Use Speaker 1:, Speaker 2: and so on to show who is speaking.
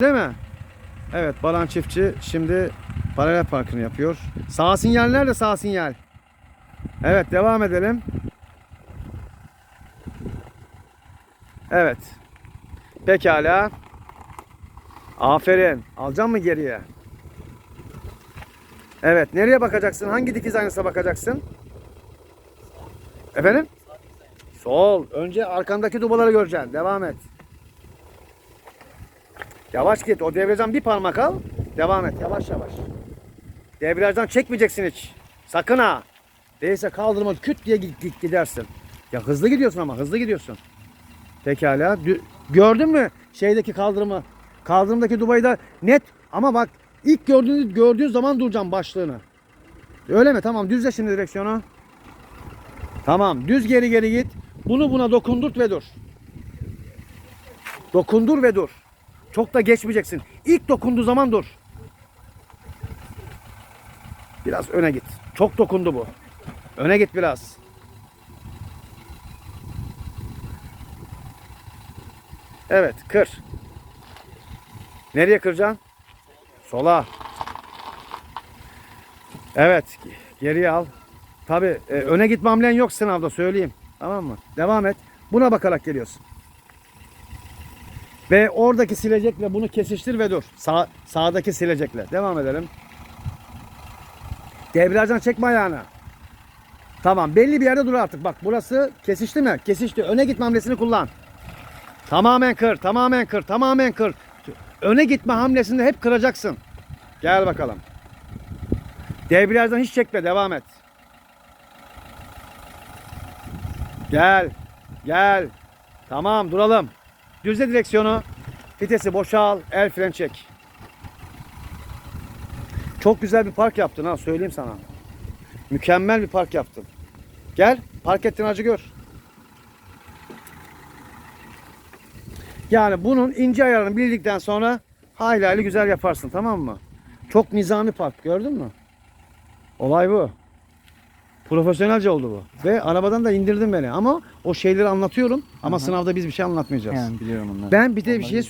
Speaker 1: Değil mi? Evet Baran çiftçi şimdi paralel parkını yapıyor. Sağ sinyal nerede sağ sinyal? Evet devam edelim. Evet. Pekala. Aferin. Alacağım mı geriye? Evet. Nereye bakacaksın? Hangi dikiz aynasına bakacaksın? Efendim? Sol. Önce arkandaki dubaları göreceksin. Devam et. Yavaş git. O debriyajdan bir parmak al. Devam et. Yavaş yavaş. Debriyajdan çekmeyeceksin hiç. Sakın ha. Değilse kaldırma küt diye gidersin. Ya hızlı gidiyorsun ama hızlı gidiyorsun. Pekala. Dü- Gördün mü şeydeki kaldırımı? Kaldırımdaki Dubai'de net ama bak ilk gördüğün, gördüğün zaman duracağım başlığını. Öyle mi? Tamam düzle şimdi direksiyonu. Tamam düz geri geri git. Bunu buna dokundurt ve dur. Dokundur ve dur. Çok da geçmeyeceksin. İlk dokunduğu zaman dur. Biraz öne git. Çok dokundu bu. Öne git biraz. Evet, kır. Nereye kıracaksın? Sola. Evet, geriye al. Tabi öne gitme hamlen yok sınavda söyleyeyim. Tamam mı? Devam et. Buna bakarak geliyorsun. Ve oradaki silecekle bunu kesiştir ve dur. Sağ, sağdaki silecekle. Devam edelim. Debriyajdan çekme ayağını. Tamam belli bir yerde dur artık. Bak burası kesişti mi? Kesişti. Öne gitme hamlesini kullan. Tamamen kır. Tamamen kır. Tamamen kır. Öne gitme hamlesinde hep kıracaksın. Gel bakalım. Debriyajdan hiç çekme. Devam et. Gel. Gel. Tamam duralım. Düzle direksiyonu. Vitesi boşal. El fren çek. Çok güzel bir park yaptın ha söyleyeyim sana. Mükemmel bir park yaptın. Gel park ettiğin acı gör. Yani bunun ince ayarını bildikten sonra hayli hayli güzel yaparsın tamam mı? Çok nizami park gördün mü? Olay bu. Profesyonelce oldu bu. Ve arabadan da indirdin beni ama o şeyleri anlatıyorum ama sınavda biz bir şey anlatmayacağız.
Speaker 2: Yani biliyorum onları.
Speaker 1: Ben bir de bir şey
Speaker 2: güzel.